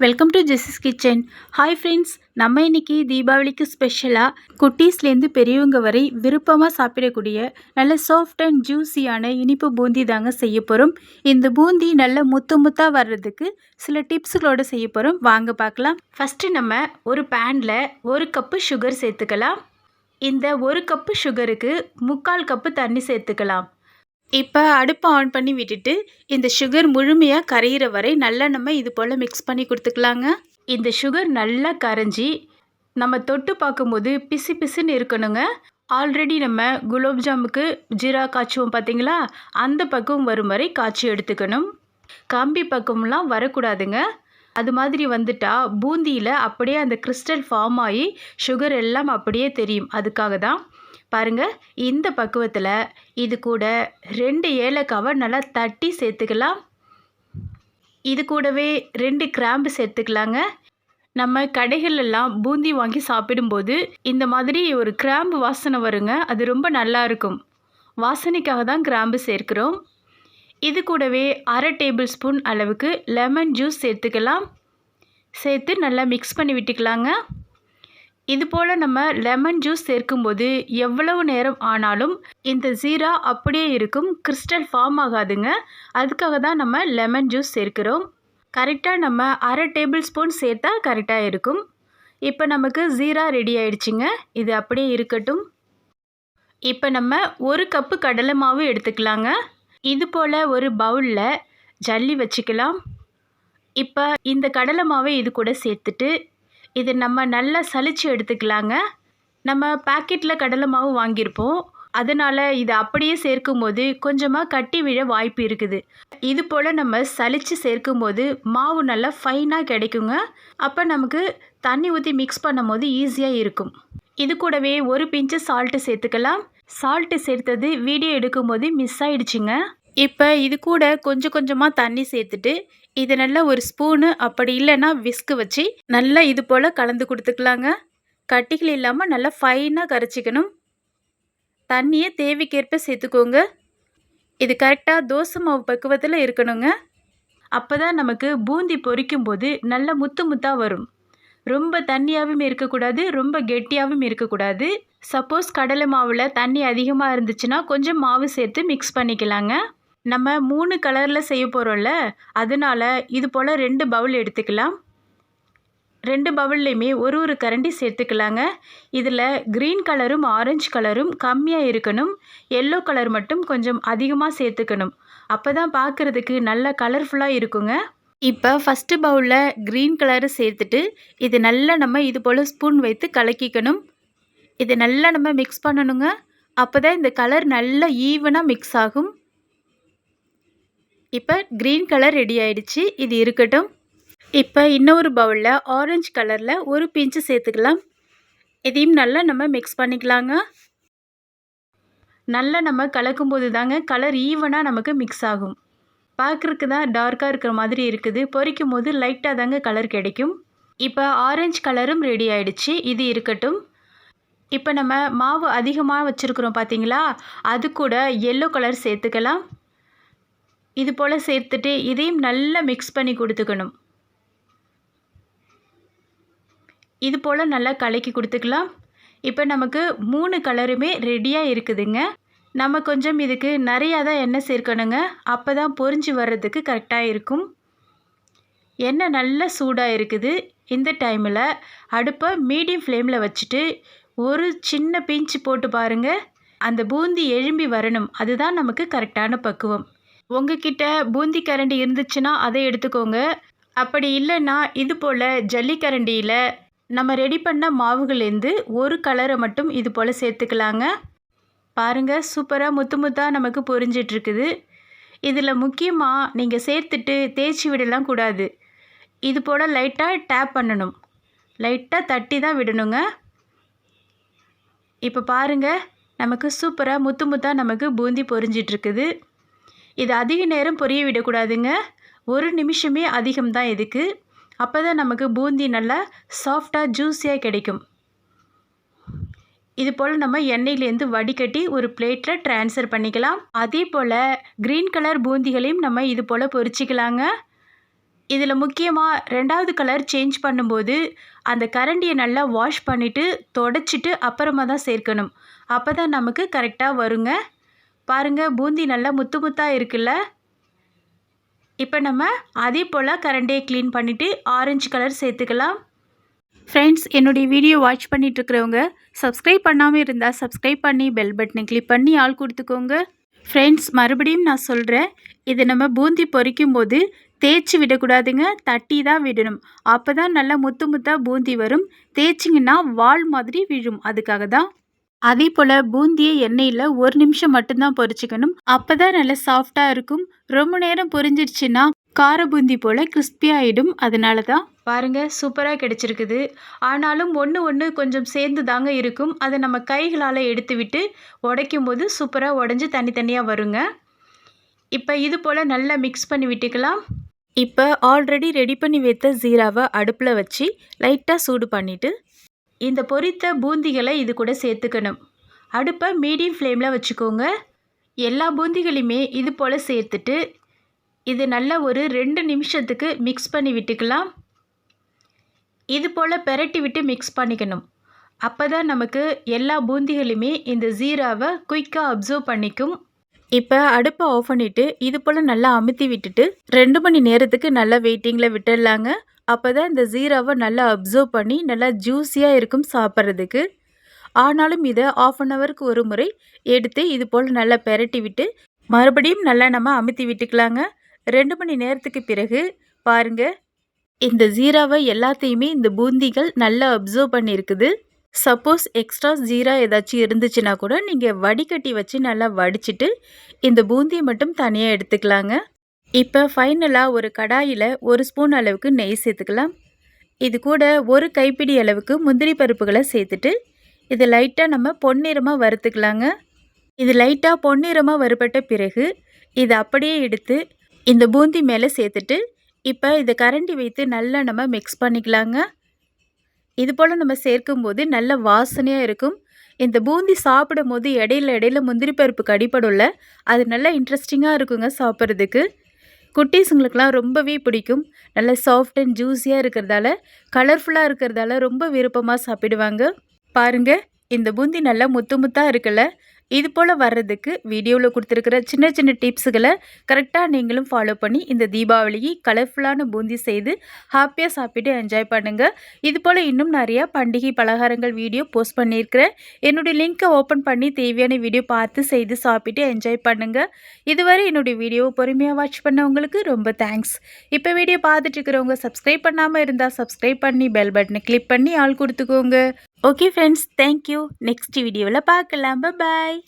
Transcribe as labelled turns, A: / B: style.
A: Welcome to Jessy's kitchen hi friends நம்ம இன்னைக்கு தீபாவளிக்கு ஸ்பெஷலாக குட்டீஸ்லேருந்து பெரியவங்க வரை விருப்பமாக சாப்பிடக்கூடிய நல்ல சாஃப்ட் அண்ட் ஜூஸியான இனிப்பு பூந்தி தாங்க செய்ய போகிறோம் இந்த பூந்தி நல்ல முத்து முத்தாக வர்றதுக்கு சில டிப்ஸுகளோடு செய்ய போகிறோம் வாங்க பார்க்கலாம். ஃபஸ்ட்டு நம்ம ஒரு பேனில் ஒரு கப்பு சுகர் சேர்த்துக்கலாம். இந்த ஒரு கப்பு சுகருக்கு முக்கால் கப்பு தண்ணி சேர்த்துக்கலாம். இப்போ அடுப்பை ஆன் பண்ணி விட்டுட்டு இந்த சுகர் முழுமையாக கரையிற வரை நல்லா நம்ம இது போல் மிக்ஸ் பண்ணி கொடுத்துக்கலாங்க. இந்த சுகர் நல்லா கரைஞ்சி நம்ம தொட்டு பார்க்கும்போது பிசு பிசுன்னு இருக்கணுங்க. ஆல்ரெடி நம்ம குலோப் ஜாமுக்கு ஜீரா காய்ச்சுவோம் பார்த்தீங்களா? அந்த பக்கம் வரும் வரை காய்ச்சி எடுத்துக்கணும். கம்பி பக்கம்லாம் வரக்கூடாதுங்க. அது மாதிரி வந்துட்டா பூந்தியில் அப்படியே அந்த கிறிஸ்டல் ஃபார்ம் ஆகி சுகர் எல்லாம் அப்படியே தெரியும். அதுக்காக தான் பாருங்கள் இந்த பக்குவத்தில் இது கூட ரெண்டு ஏலக்காவை நல்லா தட்டி சேர்த்துக்கலாம். இது கூடவே ரெண்டு கிராம்பு சேர்த்துக்கலாங்க. நம்ம கடைகளெல்லாம் பூந்தி வாங்கி சாப்பிடும்போது இந்த மாதிரி ஒரு கிராம்பு வாசனை வருங்க அது ரொம்ப நல்லா இருக்கும். வாசனைக்காக தான் கிராம்பு சேர்க்குறோம். இது கூடவே அரை டேபிள் ஸ்பூன் அளவுக்கு லெமன் ஜூஸ் சேர்த்துக்கலாம். சேர்த்து நல்லா மிக்ஸ் பண்ணி விட்டுக்கலாங்க. இது போல் நம்ம லெமன் ஜூஸ் சேர்க்கும்போது எவ்வளவு நேரம் ஆனாலும் இந்த ஜீரா அப்படியே இருக்கும். கிறிஸ்டல் ஃபார்ம் ஆகாதுங்க. அதுக்காக தான் நம்ம லெமன் ஜூஸ் சேர்க்கிறோம். கரெக்டாக நம்ம அரை டேபிள் ஸ்பூன் சேர்த்தா கரெக்டாக இருக்கும். இப்போ நமக்கு ஜீரா ரெடி ஆயிடுச்சுங்க. இது அப்படியே இருக்கட்டும். இப்போ நம்ம ஒரு கப்பு கடலை மாவு எடுத்துக்கலாங்க. இது போல் ஒரு பவுலில் ஜல்லி வச்சுக்கலாம். இப்போ இந்த கடலை மாவை இது கூட சேர்த்துட்டு இது நம்ம நல்லா சலித்து எடுத்துக்கலாங்க. நம்ம பாக்கெட்டில் கடலை மாவு வாங்கியிருப்போம். அதனால் இது அப்படியே சேர்க்கும் போது கொஞ்சமாக கட்டி விழ வாய்ப்பு இருக்குது. இது போல் நம்ம சலிச்சு சேர்க்கும்போது மாவு நல்லா ஃபைனாக கிடைக்குங்க. அப்போ நமக்கு தண்ணி ஊற்றி மிக்ஸ் பண்ணும் போது ஈஸியாக இருக்கும். இது கூடவே ஒரு பிஞ்சு சால்ட்டு சேர்த்துக்கலாம். சால்ட்டு சேர்த்தது வீடியோ எடுக்கும்போது மிஸ் ஆயிடுச்சுங்க. இப்போ இது கூட கொஞ்சம் கொஞ்சமாக தண்ணி சேர்த்துட்டு இது நல்லா ஒரு ஸ்பூனு அப்படி இல்லைன்னா விஸ்கு வச்சு நல்லா இது போல் கலந்து கொடுத்துக்கலாங்க. கட்டிகள் இல்லாமல் நல்லா ஃபைனாக கரைச்சிக்கணும். தண்ணியை தேவைக்கேற்ப சேர்த்துக்கோங்க. இது கரெக்டாக தோசை மாவு பக்குவத்தில் இருக்கணுங்க. அப்போ தான் நமக்கு பூந்தி பொரிக்கும் போது நல்ல முத்து முத்தாக வரும். ரொம்ப தண்ணியாகவும் இருக்கக்கூடாது ரொம்ப கெட்டியாகவும் இருக்கக்கூடாது. சப்போஸ் கடலை மாவில் தண்ணி அதிகமாக இருந்துச்சுன்னா கொஞ்சம் மாவு சேர்த்து மிக்ஸ் பண்ணிக்கலாங்க. நம்ம மூணு கலரில் செய்ய போகிறோம்ல அதனால் இது போல் ரெண்டு பவுல் எடுத்துக்கலாம். ரெண்டு பவுல்லையுமே ஒரு ஒரு கரண்டி சேர்த்துக்கலாங்க. இதில் க்ரீன் கலரும் ஆரஞ்சு கலரும் கம்மியாக இருக்கணும். எல்லோ கலர் மட்டும் கொஞ்சம் அதிகமாக சேர்த்துக்கணும். அப்போ தான் பார்க்குறதுக்கு நல்ல கலர்ஃபுல்லாக இருக்குங்க. இப்போ ஃபஸ்ட்டு பவுலில் க்ரீன் கலரை சேர்த்துட்டு இது நல்லா நம்ம இது போல் ஸ்பூன் வைத்து கலக்கிக்கணும். இது நல்லா நம்ம மிக்ஸ் பண்ணணுங்க. அப்போ தான் இந்த கலர் நல்லா ஈவனாக மிக்ஸ் ஆகும். இப்போ க்ரீன் கலர் ரெடி ஆயிடுச்சு. இது இருக்கட்டும். இப்போ இன்னொரு பவுலில் ஆரஞ்சு கலரில் ஒரு பிஞ்சு சேர்த்துக்கலாம். இதையும் நல்லா நம்ம மிக்ஸ் பண்ணிக்கலாங்க. நல்லா நம்ம கலக்கும்போது தாங்க கலர் ஈவனாக நமக்கு மிக்ஸ் ஆகும். பார்க்குறதுக்கு தான் டார்க்காக இருக்கிற மாதிரி இருக்குது. பொரிக்கும் போது லைட்டாக தாங்க கலர் கிடைக்கும். இப்போ ஆரஞ்சு கலரும் ரெடி ஆயிடுச்சு. இது இருக்கட்டும். இப்போ நம்ம மாவு அதிகமாக வச்சுருக்குறோம் பார்த்தீங்களா அது கூட எல்லோ கலர் சேர்த்துக்கலாம். இது போல் சேர்த்துட்டு இதையும் நல்லா மிக்ஸ் பண்ணி கொடுத்துக்கணும். இது போல் நல்லா கலக்கி கொடுத்துக்கலாம். இப்போ நமக்கு மூணு கலருமே ரெடியாக இருக்குதுங்க. நம்ம கொஞ்சம் இதுக்கு நிறையா தான் எண்ணெய் சேர்க்கணுங்க. அப்போ தான் பொரிஞ்சு வர்றதுக்கு கரெக்டாக இருக்கும். எண்ணெய் நல்லா சூடாக இருக்குது. இந்த டைமில் அடுப்பை மீடியம் ஃப்ளேமில் வச்சுட்டு ஒரு சின்ன பிஞ்சு போட்டு பாருங்கள் அந்த பூந்தி எழும்பி வரணும். அதுதான் நமக்கு கரெக்டான பக்குவம். உங்ககிட்ட பூந்தி கரண்டி இருந்துச்சுன்னா அதை எடுத்துக்கோங்க. அப்படி இல்லைன்னா இது போல் ஜல்லிக்கரண்டியில் நம்ம ரெடி பண்ண மாவுகள்லேருந்து ஒரு கலரை மட்டும் இது போல் சேர்த்துக்கலாங்க. பாருங்கள் சூப்பராக முத்து முத்தாக நமக்கு பொரிஞ்சிட்ருக்குது. இதில் முக்கியமாக நீங்கள் சேர்த்துட்டு தேய்ச்சி விடலாம் கூடாது. இது போல் லைட்டாக டேப் பண்ணணும். லைட்டாக தட்டி தான் விடணுங்க. இப்போ பாருங்கள் நமக்கு சூப்பராக முத்து முத்தாக நமக்கு பூந்தி பொரிஞ்சிட்ருக்குது. இது அதிக நேரம் பொரிய விடக்கூடாதுங்க. ஒரு நிமிஷமே அதிகம் தான் இதுக்கு அப்போ தான் நமக்கு பூந்தி நல்லா சாஃப்டாக ஜூஸியாக கிடைக்கும். இது போல் நம்ம எண்ணெயிலேருந்து வடிகட்டி ஒரு பிளேட்டில் ட்ரான்ஸ்ஃபர் பண்ணிக்கலாம். அதே போல் க்ரீன் கலர் பூந்திகளையும் நம்ம இது போல் பொரிச்சிக்கலாங்க. இதில் முக்கியமாக ரெண்டாவது கலர் சேஞ்ச் பண்ணும்போது அந்த கரண்டியை நல்லா வாஷ் பண்ணிவிட்டு தொடச்சிட்டு அப்புறமா தான் சேர்க்கணும். அப்போ தான் நமக்கு கரெக்டாக வருங்க. பாருங்கள் பூந்தி நல்லா முத்து முத்தாக இருக்குல்ல? இப்போ நம்ம அதே போல் கரண்டியை க்ளீன் பண்ணிவிட்டு ஆரஞ்சு கலர் சேர்த்துக்கலாம். ஃப்ரெண்ட்ஸ் என்னுடைய வீடியோ வாட்ச் பண்ணிகிட்ருக்கிறவங்க சப்ஸ்கிரைப் பண்ணாமல் இருந்தால் சப்ஸ்கிரைப் பண்ணி பெல் பட்டனை கிளிக் பண்ணி ஆள் கொடுத்துக்கோங்க. ஃப்ரெண்ட்ஸ் மறுபடியும் நான் சொல்கிறேன் இது நம்ம பூந்தி பொறிக்கும் போது தேய்ச்சி விடக்கூடாதுங்க தட்டி தான் விடணும். அப்போ தான் நல்லா முத்து முத்தாக பூந்தி வரும் தேய்ச்சிங்கன்னா வால் மாதிரி விழும் அதுக்காக தான் அதே போல் பூந்தியை எண்ணெயில் ஒரு நிமிஷம் மட்டும்தான் பொரிச்சுக்கணும். அப்போ தான் நல்லா சாஃப்டாக இருக்கும். ரொம்ப நேரம் பொரிஞ்சிருச்சுன்னா கார பூந்தி போல் கிறிஸ்பியாகிடும் அதனால தான் பாருங்கள் சூப்பராக கிடச்சிருக்குது. ஆனாலும் ஒன்று ஒன்று கொஞ்சம் சேர்ந்து தாங்க இருக்கும். அதை நம்ம கைகளால் எடுத்து விட்டு உடைக்கும் போது சூப்பராக உடஞ்சி தனித்தனியாக வருங்க. இப்போ இது போல் நல்லா மிக்ஸ் பண்ணி விட்டுக்கலாம். இப்போ ஆல்ரெடி ரெடி பண்ணி வைத்த ஜீராவை அடுப்பில் வச்சு லைட்டாக சூடு பண்ணிவிட்டு இந்த பொரித்த பூந்திகளை இது கூட சேர்த்துக்கணும். அடுப்பை மீடியம் ஃப்ளேமில் வச்சுக்கோங்க. எல்லா பூந்திகளையுமே இது போல் சேர்த்துட்டு இது நல்லா ஒரு ரெண்டு நிமிஷத்துக்கு மிக்ஸ் பண்ணி விட்டுக்கலாம். இது போல் பெரட்டி விட்டு மிக்ஸ் பண்ணிக்கணும். அப்போ தான் நமக்கு எல்லா பூந்திகளுமே இந்த ஜீராவை குயிக்காக அப்சர்வ் பண்ணிக்கும். இப்போ அடுப்பை ஆஃப் பண்ணிவிட்டு இது போல் நல்லா அமுத்தி விட்டுட்டு ரெண்டு மணி நேரத்துக்கு நல்லா வெயிட்டிங்கில் விட்டுடலாங்க. அப்போ தான் இந்த ஜீராவை நல்லா அப்சர்வ் பண்ணி நல்லா ஜூஸியாக இருக்கும் சாப்பிட்றதுக்கு. ஆனாலும் இதை ஆஃப் அன் ஹவருக்கு ஒரு முறை எடுத்து இது போல் நல்லா பெரட்டி விட்டு மறுபடியும் நல்லா நம்ம அமுத்தி விட்டுக்கலாங்க. ரெண்டு மணி நேரத்துக்கு பிறகு பாருங்கள் இந்த ஜீராவை எல்லாத்தையுமே இந்த பூந்திகள் நல்லா அப்சர்வ் பண்ணியிருக்குது சப்போஸ் எக்ஸ்ட்ரா ஜீரா ஏதாச்சும் இருந்துச்சுன்னா கூட நீங்கள் வடிகட்டி வச்சு நல்லா வடிச்சிட்டு இந்த பூந்தியை மட்டும் தனியாக எடுத்துக்கலாங்க. இப்போ ஃபைனலாக ஒரு கடாயில் ஒரு ஸ்பூன் அளவுக்கு நெய் சேர்த்துக்கலாம். இது கூட ஒரு கைப்பிடி அளவுக்கு முந்திரி பருப்புகளை சேர்த்துட்டு இது லைட்டாக நம்ம பொன்னிறமாக வறுத்துக்கலாங்க. இது லைட்டாக பொன்னிறமாக வறுபட்ட பிறகு இதை அப்படியே எடுத்து இந்த பூந்தி மேலே சேர்த்துட்டு இப்போ இதை கரண்டி வைத்து நல்லா நம்ம மிக்ஸ் பண்ணிக்கலாங்க. இது போல் நம்ம சேர்க்கும்போது நல்ல வாசனையாக இருக்கும். இந்த பூந்தி சாப்பிடும் போது இடையில இடையில முந்திரி பருப்பு கடிப்படும்ல அது நல்லா இன்ட்ரெஸ்டிங்காக இருக்குங்க சாப்பிட்றதுக்கு. குட்டீஸுங்களுக்கெலாம் ரொம்பவே பிடிக்கும். நல்ல சாஃப்ட் அண்ட் ஜூஸியாக இருக்கிறதால கலர்ஃபுல்லாக இருக்கிறதால ரொம்ப விருப்பமாக சாப்பிடுவாங்க. பாருங்கள் இந்த பூந்தி நல்லா முத்து முத்தாக இருக்குல்ல இது போல் வர்றதுக்கு வீடியோவில் கொடுத்துருக்கிற சின்ன சின்ன டிப்ஸுகளை கரெக்டாக நீங்களும் ஃபாலோ பண்ணி இந்த தீபாவளிக்கு கலர்ஃபுல்லான பூந்தி செய்து ஹாப்பியாக சாப்பிட்டு என்ஜாய் பண்ணுங்கள் இது போல் இன்னும் நிறையா பண்டிகை பலகாரங்கள் வீடியோ போஸ்ட் பண்ணியிருக்கிறேன். என்னுடைய லிங்க்கை ஓப்பன் பண்ணி தேவையான வீடியோ பார்த்து செய்து சாப்பிட்டு என்ஜாய் பண்ணுங்கள் இதுவரை என்னுடைய வீடியோவை பொறுமையாக வாட்ச் பண்ணவங்களுக்கு ரொம்ப தேங்க்ஸ் இப்போ வீடியோ பார்த்துட்டு இருக்கிறவங்க சப்ஸ்கிரைப் பண்ணாமல் இருந்தால் சப்ஸ்கிரைப் பண்ணி பெல் பட்டனை கிளிக் பண்ணி ஆள் கொடுத்துக்கோங்க. ஓகே ஃப்ரெண்ட்ஸ் தேங்க்யூ நெக்ஸ்ட் வீடியோவில் பார்க்கலாம். பாய்